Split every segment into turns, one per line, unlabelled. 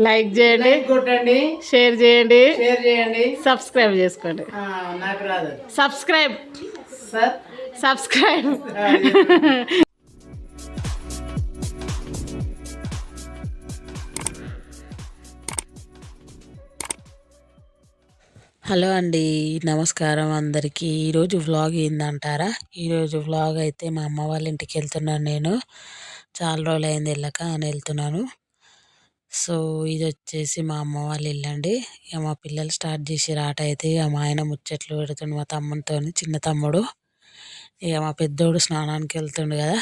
Like చేయండి
like కొట్టండి
share చేయండి
షేర్ చేయండి.
సబ్స్క్రైబ్ చేసుకోండి.
ఆ, నాకు రాదు.
సబ్స్క్రైబ్.
Sir
subscribe.
హలో అండి నమస్కారం అందరికీ. ఈరోజు వ్లాగ్ ఏందంటారా? ఈరోజు వ్లాగ్ అయితే మా అమ్మ వాళ్ళ ఇంటికి వెళ్తున్నాను నేను. చాలా రోజులు అయింది వెళ్ళక అని వెళ్తున్నాను. సో ఇది వచ్చేసి మా అమ్మ వాళ్ళ ఇల్లు అండి ఇక మా పిల్లలు స్టార్ట్ చేసి రాట అయితే. ఇక మా ఆయన ముచ్చట్లు పెడుతుండు మా తమ్మునితో చిన్న తమ్ముడు. ఇక మా పెద్దోడు స్నానానికి వెళ్తుండు కదా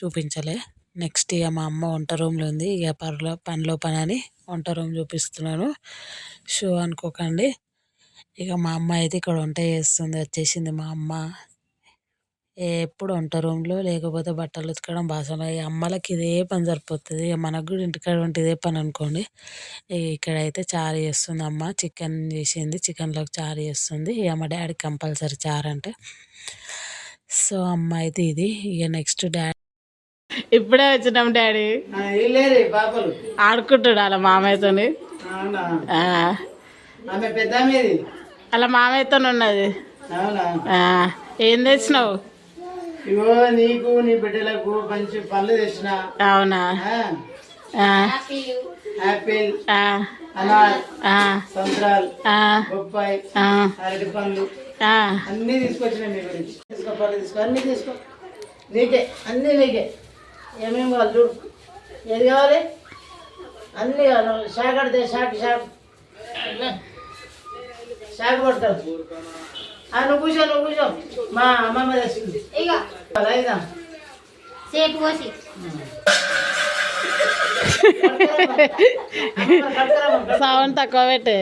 చూపించలే. నెక్స్ట్ ఇక మా అమ్మ వంట రూమ్లో ఉంది. ఇక పనిలో పనిలో పని అని వంట రూమ్ చూపిస్తున్నాను. షో అనుకోకండి. ఇక మా అమ్మ అయితే ఇక్కడ వంట చేస్తుంది. వచ్చేసింది మా అమ్మ. ఎప్పుడు వంట రూమ్లో లేకపోతే బట్టలు ఉతకడం బాసన ఈ అమ్మలకి ఇదే పని సరిపోతుంది. ఇక మనకు కూడా ఇంటికాడ ఉంటే ఇదే పని అనుకోండి. ఇక ఇక్కడైతే చారు చేస్తుంది అమ్మ. చికెన్ చేసింది చికెన్లోకి చారు చేస్తుంది. ఇక మా డాడీ కంపల్సరీ చారు అంటే. సో అమ్మ అయితే ఇది. ఇక నెక్స్ట్ డాడీ
ఇప్పుడే వచ్చినాం డాడీ.
లేరు పాపలు.
ఆడుకుంటాడు అలా మామయ్యతోని. అలా మామయ్యతో ఉన్నది. ఏం తెచ్చినావు?
ఇగో నీకు నీ బిడ్డలకు మంచి పళ్ళు తెచ్చిన
అవునా?
యాపిల్
ఆ,
అనార్
ఆ,
సంత్రాలు
ఆ,
బొప్పాయి.
ఆ,
అరటి పండ్లు.
ఆ.
అన్నీ తీసుకొచ్చిన మీ గురించి. తీసుకో పళ్ళు తీసుకో అన్నీ తీసుకో. నీకే అన్నీ నీకే. ఏమేమి కావాలి చూడు. ఏది కావాలి? అన్నీ కావాలి. షాక్ అడితే షాక్ షాక్. షాక్ పడతావు ఆ, నువ్వు కూర్చో నువ్వు కూర్చో. మా అమ్మమ్మ తెచ్చింది
సేపు పోసి
సౌండ్ తక్కువ పెట్టే.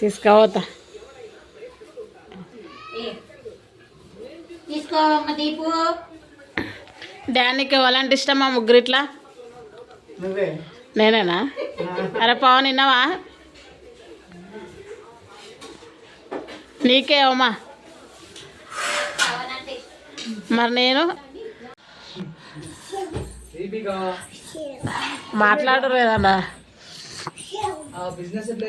తీసుకపోతా.
తీసుకో దీపు.
డానీకి ఎవరంటే ఇష్టమా ముగ్గురిట్లా?
నువ్వే?
నేనేనా? అరే పవన్ విన్నావా? నీకే అమ్మా మరి నేను? మాట్లాడరు ఏదన్నా?
బిజినెస్ ఎట్లా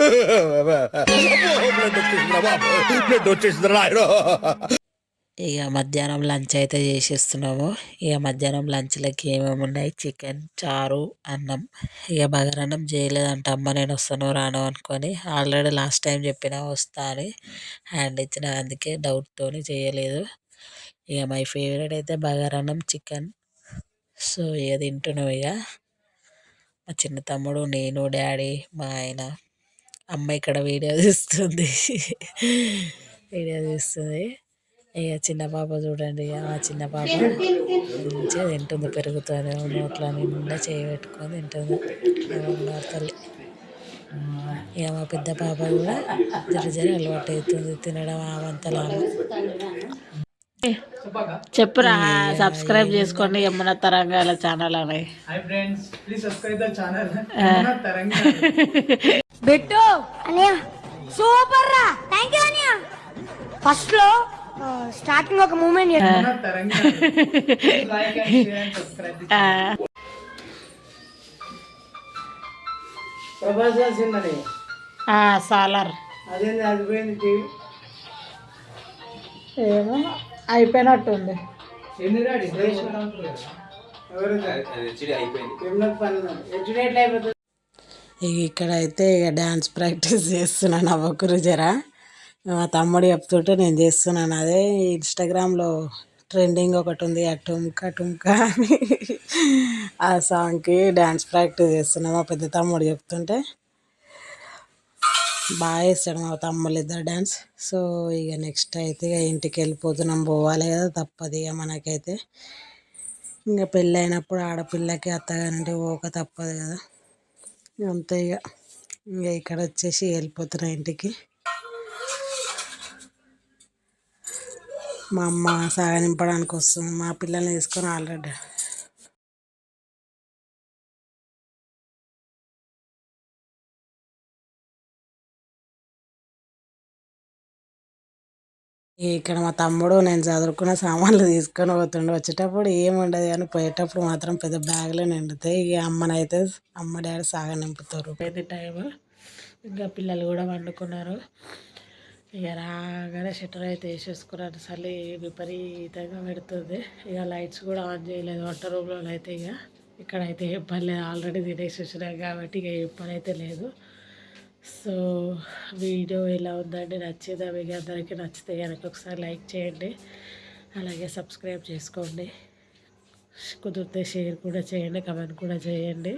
ఇక మధ్యాహ్నం లంచ్ అయితే చేసేస్తున్నాము. ఇక మధ్యాహ్నం లంచ్లకి ఏమేమి ఉన్నాయి? చికెన్ చారు అన్నం. ఇక బగారన్నం చేయలేదంట అమ్మ నేను వస్తాను రాను అనుకొని. ఆల్రెడీ లాస్ట్ టైం చెప్పిన వస్తా అని హ్యాండ్ ఇచ్చిన అందుకే డౌట్తోని చేయలేదు. ఇక మై ఫేవరెట్ అయితే బగారన్నం చికెన్. సో ఇక తింటున్నాం ఇక. మా చిన్న తమ్ముడు నేను డాడీ మా ఆయన. అమ్మ ఇక్కడ వీడియో తీస్తుంది. వీడియో తీస్తుంది. ఇక చిన్న పాప చూడండి. ఇక ఆ చిన్న పాప మంచిగా తింటుంది పెరుగుతూనే నోట్లో నిండా చేయి పెట్టుకొని తింటుంది. తల్లి? ఇక మా పెద్ద పాప కూడా జర జర అలవాటు అవుతుంది. తినడం ఆవంతలా
చెప్పురా సబ్స్క్రైబ్ చేసుకోండి యమున తరంగాల ఛానల్ అని.
బిట్టు అనియా సూపర్ రా థ్యాంక్ యూ అనియా ఫస్ట్లో స్టార్టింగ్ ఒక మూమెంట్
ప్రభాస్
సాలర్
అదేంది అది పోయింది టీవీ
ఏమో అయిపోయినట్టుంది
ఎన్ని రాడి ఎవరు హెచ్డి ఎట్లా అయిపోతుంది
ఇక్కడైతే ఇక డ్యాన్స్ ప్రాక్టీస్ చేస్తున్నాను అవ్వకురు జర. మా తమ్ముడు చెప్తుంటే నేను చేస్తున్నాను. అదే ఇన్స్టాగ్రామ్లో ట్రెండింగ్ ఒకటి ఉంది. అటుమ్క టుంకా అని ఆ సాంగ్కి డ్యాన్స్ ప్రాక్టీస్ చేస్తున్నాం. మా పెద్ద తమ్ముడు చెప్తుంటే బాగా చేస్తాడు మా తమ్ముళ్ళు ఇద్దరు డ్యాన్స్ సో ఇక నెక్స్ట్ అయితే ఇక ఇంటికి వెళ్ళిపోతున్నాం. పోవాలి కదా తప్పదు ఇక మనకైతే. ఇంకా పెళ్ళి అయినప్పుడు ఆడపిల్లకి అంటే పోక తప్పదు కదా. అంతే ఇక ఇంకా ఇక్కడ వచ్చేసి వెళ్ళిపోతున్నా ఇంటికి. మా అమ్మ సాగనింపడానికి వస్తుంది. మా పిల్లల్ని తీసుకొని ఆల్రెడీ
ఇక్కడ మా తమ్ముడు నేను చదువుకున్న సామాన్లు తీసుకొని పోతుండే. వచ్చేటప్పుడు ఏముండదు కానీ పోయేటప్పుడు మాత్రం పెద్ద బ్యాగ్లో నిండుతాయి. ఇక అమ్మనైతే అమ్మ డాడీ సాగ నింపుతారు.
పెద్ద టైం ఇంకా పిల్లలు కూడా వండుకున్నారు ఇక రాగానే షట్టర్ అయితే వేసేసుకున్నారు చలి విపరీతంగా పెడుతుంది. ఇక లైట్స్ కూడా ఆన్ చేయలేదు. వంట రూమ్లో అయితే ఇక. ఇక్కడైతే ఏ పని లేదు ఆల్రెడీ తినేసేసినాం కాబట్టి ఇక ఏ పని అయితే లేదు. సో వీడియో ఎలా ఉందండి నచ్చిందా మీకు అందరికీ నచ్చితే కనుక ఒకసారి లైక్ చేయండి. అలాగే సబ్స్క్రైబ్ చేసుకోండి. కుదిరితే షేర్ కూడా చేయండి కమెంట్ కూడా చేయండి.